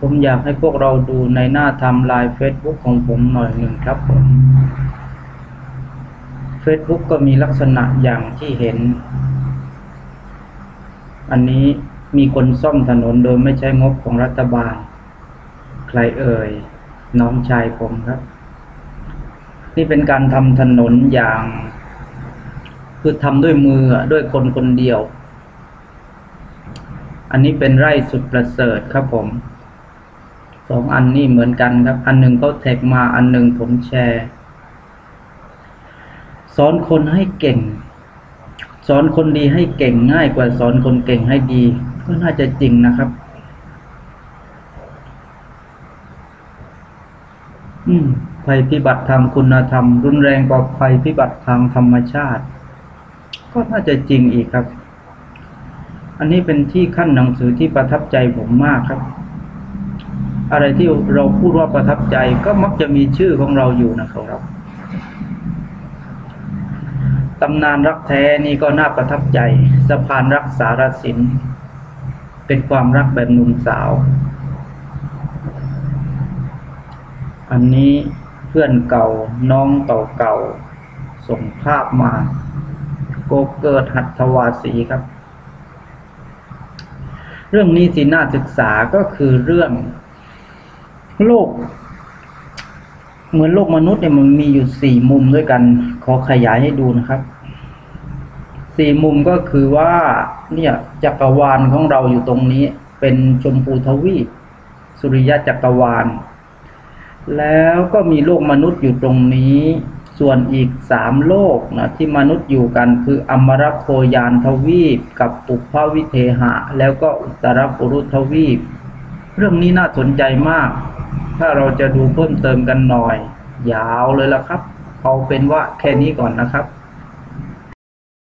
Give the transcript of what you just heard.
ผมอยากให้พวกเราดูในหน้าทำลายเฟซบุ๊กของผมหน่อยหนึ่งครับผม Facebook ก็มีลักษณะอย่างที่เห็น อันนี้มีคนซ่อมถนนโดยไม่ใช้งบของรัฐบาล ใครเอ่ย น้องชายผมครับ นี่เป็นการทำถนนอย่าง คือทำด้วยมือด้วยคนคนเดียว อันนี้เป็นไร่สุดประเสริฐครับผม สองอันนี่เหมือนกันครับ อันหนึ่งเขาแท็กมาอันหนึ่งผมแชร์ สอนคนให้เก่ง สอนคนดีให้เก่งง่ายกว่าสอนคนเก่งให้ดี ก็น่าจะจริงนะครับ อืมภัยพิบัติทางคุณธรรม รุนแรงกว่าภัยพิบัติทางธรรมชาติ ก็น่าจะจริงอีกครับ อันนี้เป็นที่ขั้นหนังสือที่ประทับใจผมมากครับ อะไรที่เราพูดว่าประทับใจก็มักจะมีชื่อของเราอยู่นะครับตำนานรักแท้นี่ก็น่าประทับใจสะพานรักสารสิน เป็นความรักแบบหนุ่มสาว อันนี้เพื่อนเก่าน้องเก่าเก่าส่งภาพมา โกเกิดหัตถวาสีครับ เรื่องนี้สิน่าศึกษาก็คือเรื่อง โลก เหมือนโลกมนุษย์เนี่ยมันมีอยู่สี่มุมด้วยกัน ขอขยายให้ดูนะครับสี่มุมก็คือว่าเนี่ยจักรวาลของเราอยู่ตรงนี้ เป็นชมพูทวีปสุริยะจักรวาล แล้วก็มีโลกมนุษย์อยู่ตรงนี้ ส่วนอีกสามโลกนะที่มนุษย์อยู่กันคืออมรโคยานทวีป กับปุพพวิเทหะ แล้วก็อุตรปุรุทวีป เรื่องนี้น่าสนใจมาก ถ้าเราจะดูเพิ่มเติมกันหน่อย ยาวเลยละครับ เอาเป็นว่าแค่นี้ก่อนนะครับ